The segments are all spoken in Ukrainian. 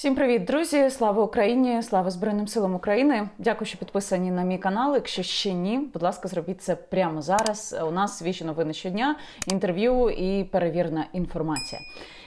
Всім привіт, друзі! Слава Україні! Слава Збройним силам України! Дякую, що підписані на мій канал. Якщо ще ні, будь ласка, зробіть це прямо зараз. У нас свіжі новини щодня, інтерв'ю і перевірна інформація.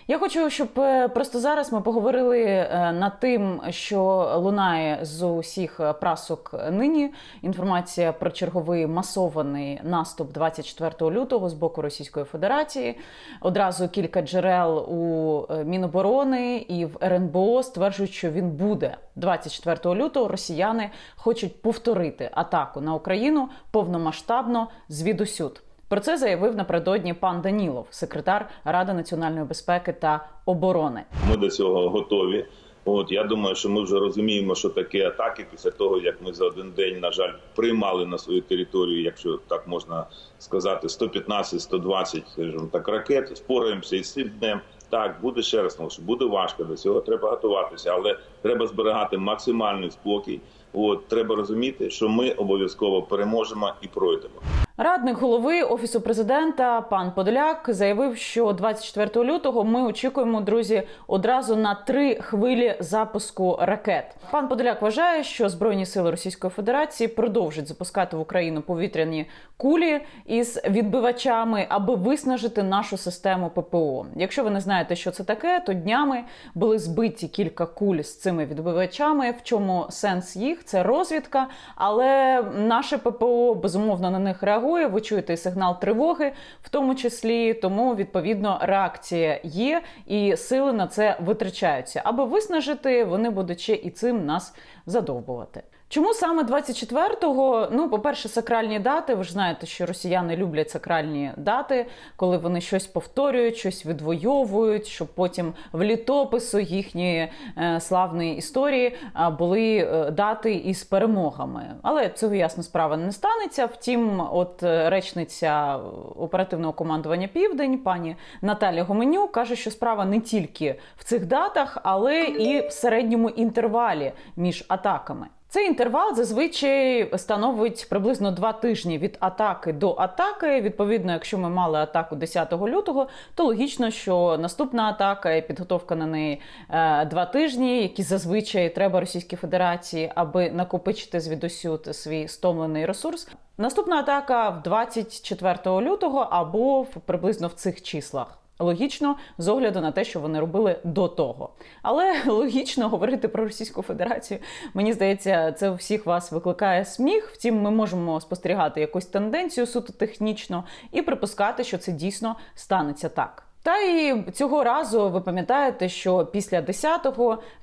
Я хочу, щоб е, просто зараз ми поговорили е, над тим, що лунає з усіх прасок нині. Інформація про черговий масований наступ 24 лютого з боку Російської Федерації. Одразу кілька джерел у е, Міноборони і в РНБО стверджують, що він буде 24 лютого. Росіяни хочуть повторити атаку на Україну повномасштабно звідусюд. Про це заявив напередодні пан Данілов, секретар Ради національної безпеки та оборони. Ми до цього готові. От я думаю, що ми вже розуміємо, що таке атаки після того, як ми за один день, на жаль, приймали на свою територію, якщо так можна сказати, 115-120, скажімо так, ракет. Спораємося із цим днем. Так, буде ще раз, тому що буде важко. До цього треба готуватися, але треба зберігати максимальний спокій. От треба розуміти, що ми обов'язково переможемо і пройдемо. Радник голови офісу президента пан Подоляк заявив, що 24 лютого ми очікуємо, друзі, одразу на три хвилі запуску ракет. Пан Подоляк вважає, що збройні сили Російської Федерації продовжать запускати в Україну повітряні кулі із відбивачами, аби виснажити нашу систему ППО. Якщо ви не знаєте, що це таке, то днями були збиті кілька куль з цими відбивачами. В чому сенс їх? Це розвідка, але наше ППО безумовно на них реагує. Ви чуєте сигнал тривоги, в тому числі, тому відповідно реакція є, і сили на це витрачаються. Аби виснажити, вони будуть ще і цим нас задовбувати. Чому саме 24-го? Ну, по-перше, сакральні дати. Ви ж знаєте, що росіяни люблять сакральні дати, коли вони щось повторюють, щось відвоюють, щоб потім в літопису їхньої е, славної історії е, були е, дати із перемогами. Але цього ясна справа не станеться. Втім, от речниця оперативного командування Південь, пані Наталя Гоменюк, каже, що справа не тільки в цих датах, але і в середньому інтервалі між атаками. Цей інтервал зазвичай становить приблизно два тижні від атаки до атаки. Відповідно, якщо ми мали атаку 10 лютого, то логічно, що наступна атака і підготовка на неї е, два тижні, які зазвичай треба Російській Федерації, аби накопичити звідусюд свій стомлений ресурс. Наступна атака в 24 лютого або приблизно в цих числах. Логічно з огляду на те, що вони робили до того. Але логічно говорити про Російську Федерацію, мені здається, це у всіх вас викликає сміх. Втім, ми можемо спостерігати якусь тенденцію суто технічно і припускати, що це дійсно станеться так. Та і цього разу ви пам'ятаєте, що після 10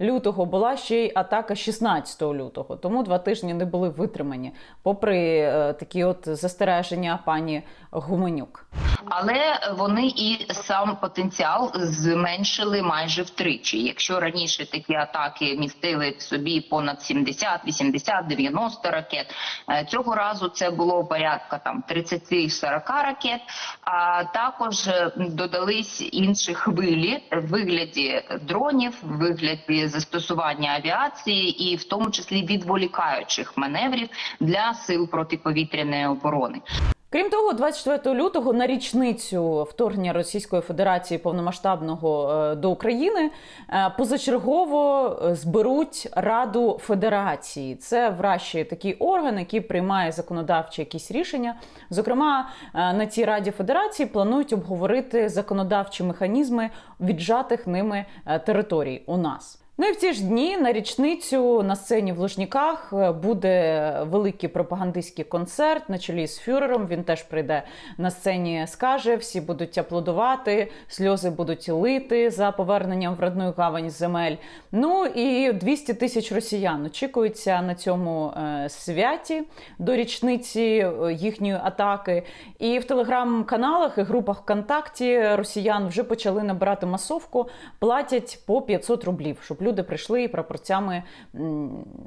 лютого була ще й атака 16 лютого, тому два тижні не були витримані, попри е, такі от застереження пані Гуменюк. але вони і сам потенціал зменшили майже втричі. Якщо раніше такі атаки містили в собі понад 70, 80, 90 ракет, е, цього разу це було порядка там 30-40 ракет. А також е, додались інші хвилі в вигляді дронів, в вигляді застосування авіації, і в тому числі відволікаючих маневрів для сил протиповітряної оборони. Крім того, 24 лютого на річницю вторгнення Російської Федерації повномасштабного е, до України е, позачергово е, зберуть Раду Федерації. Це врешті такий орган, який приймає законодавчі якісь рішення. Зокрема, на цій Раді Федерації планують обговорити законодавчі механізми віджатих ними територій у нас. Ну і в ці ж дні на річницю на сцені в Лужніках е, буде великий пропагандистський концерт на чолі з фюрером. Він теж прийде на сцені, скаже, всі будуть аплодувати, сльози будуть лити за поверненням в родну гавань земель. Ну і 200 тисяч росіян очікуються на цьому е, святі до річниці е, їхньої атаки. І в телеграм-каналах і групах ВКонтакті росіян вже почали набирати масовку, платять по 500 рублів, щоб люди прийшли і прапорцями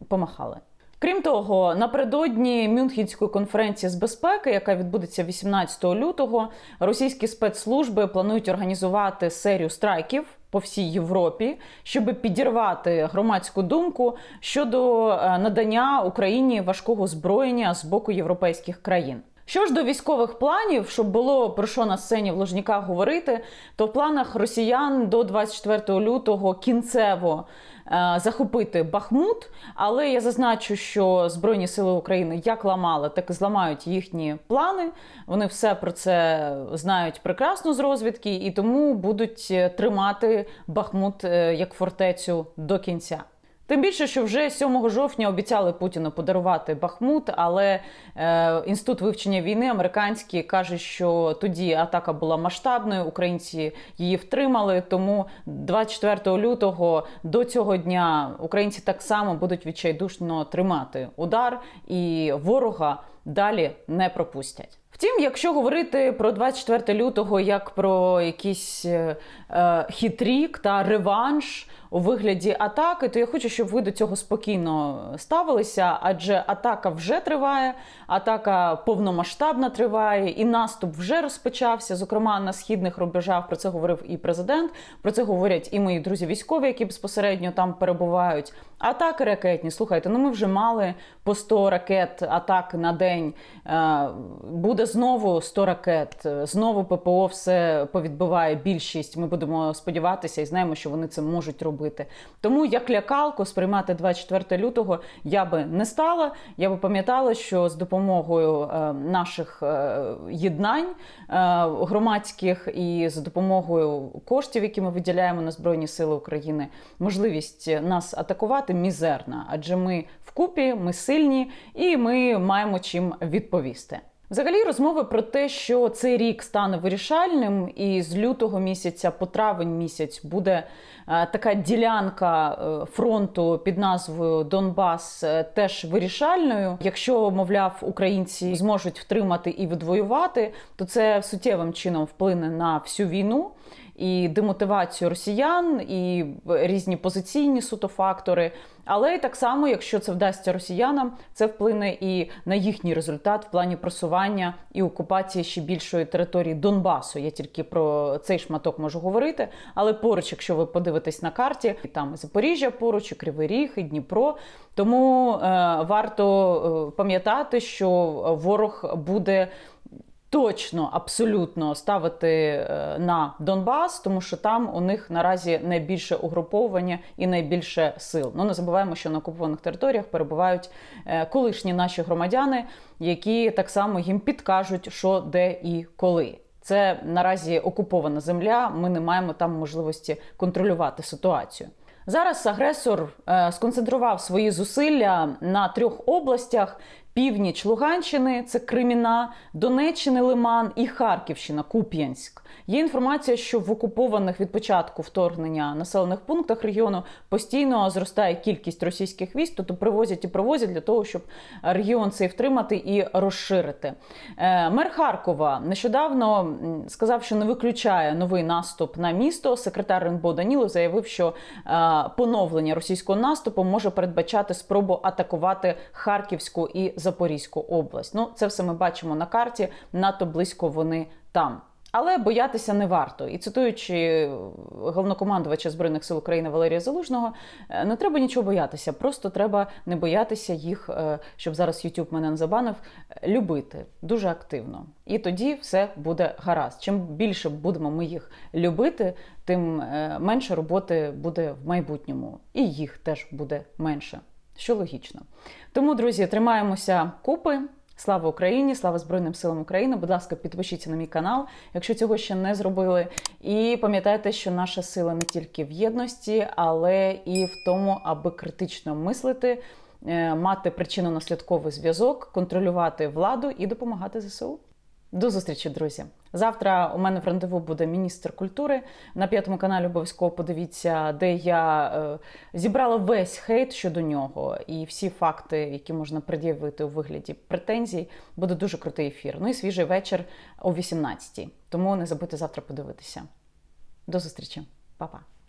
помахали. Крім того, напередодні Мюнхенської конференції з безпеки, яка відбудеться 18 лютого, російські спецслужби планують організувати серію страйків по всій Європі, щоб підірвати громадську думку щодо е, надання Україні важкого зброєння з боку європейських країн. Що ж до військових планів, щоб було про що на сцені в Лужніках говорити, то в планах росіян до 24 лютого кінцево е, захопити Бахмут. Але я зазначу, що Збройні сили України як ламали, так і зламають їхні плани. Вони все про це знають прекрасно з розвідки, і тому будуть е, тримати Бахмут е, як фортецю до кінця. Тим більше, що вже 7 жовтня обіцяли Путіну подарувати Бахмут, але е, інститут вивчення війни американський каже, що тоді атака була масштабною. Українці її втримали. Тому 24 лютого до цього дня українці так само будуть відчайдушно тримати удар, і ворога далі не пропустять. Втім, якщо говорити про 24 лютого як про якийсь е, е, хитрік та реванш у вигляді атаки, то я хочу, щоб ви до цього спокійно ставилися, адже атака вже триває, атака повномасштабна триває, і наступ вже розпочався. Зокрема, на східних рубежах про це говорив і президент. Про це говорять і мої друзі військові, які безпосередньо там перебувають. Атаки ракетні. Слухайте, ну ми вже мали по 100 ракет атак на день. Е, Буде знову 100 ракет. Знову ППО все повідбиває більшість. Ми будемо сподіватися і знаємо, що вони це можуть робити. Тому як лякалку сприймати 24 лютого я би не стала. Я би пам'ятала, що з допомогою е, наших е, єднань е, громадських і з допомогою коштів, які ми виділяємо на Збройні Сили України, можливість нас атакувати мізерна, адже ми вкупі, ми сильні і ми маємо чим відповісти. Взагалі, розмови про те, що цей рік стане вирішальним, і з лютого місяця по травень місяць буде е, така ділянка е, фронту під назвою Донбас е, теж вирішальною. Якщо, мовляв, українці зможуть втримати і відвоювати, то це суттєвим чином вплине на всю війну. І демотивацію росіян, і різні позиційні суто фактори. Але й так само, якщо це вдасться росіянам, це вплине і на їхній результат в плані просування і окупації ще більшої території Донбасу. Я тільки про цей шматок можу говорити. Але поруч, якщо ви подивитесь на карті, і там Запоріжжя поруч, і Кривий Ріг, і Дніпро. Тому е, варто е, пам'ятати, що ворог буде точно абсолютно ставити е, на Донбас, тому що там у них наразі найбільше угруповування і найбільше сил. Ну не забуваємо, що на окупованих територіях перебувають е, колишні наші громадяни, які так само їм підкажуть, що де і коли. Це наразі окупована земля. Ми не маємо там можливості контролювати ситуацію. Зараз агресор е, сконцентрував свої зусилля на трьох областях: північ Луганщини, це Криміна, Донеччини, Лиман і Харківщина, Куп'янськ. Є інформація, що в окупованих від початку вторгнення населених пунктах регіону постійно зростає кількість російських військ, тобто привозять і привозять для того, щоб регіон цей втримати і розширити. Е, Мер Харкова нещодавно сказав, що не виключає новий наступ на місто. Секретар РНБО Данілов заявив, що е, поновлення російського наступу може передбачати спробу атакувати Харківську і Запорізьку область. Ну, це все ми бачимо на карті. Надто близько вони там. Але боятися не варто. І цитуючи головнокомандувача збройних сил України Валерія Залужного, е, не треба нічого боятися. Просто треба не боятися їх, е, щоб зараз YouTube мене не забанив, е, любити дуже активно. І тоді все буде гаразд. Чим більше будемо ми їх любити, тим менше роботи буде в майбутньому, і їх теж буде менше. Що логічно. Тому, друзі, тримаємося купи. Слава Україні! Слава Збройним силам України! Будь ласка, підпишіться на мій канал, якщо цього ще не зробили. І пам'ятайте, що наша сила не тільки в єдності, але і в тому, аби критично мислити, е, мати причинно-наслідковий зв'язок, контролювати владу і допомагати ЗСУ. До зустрічі, друзі. Завтра у мене в рандеву буде міністр культури. На п'ятому каналі обов'язково подивіться, де я е, зібрала весь хейт щодо нього і всі факти, які можна пред'явити у вигляді претензій. Буде дуже крутий ефір. Ну і свіжий вечір о 18-й. Тому не забудьте завтра подивитися. До зустрічі, Па-па.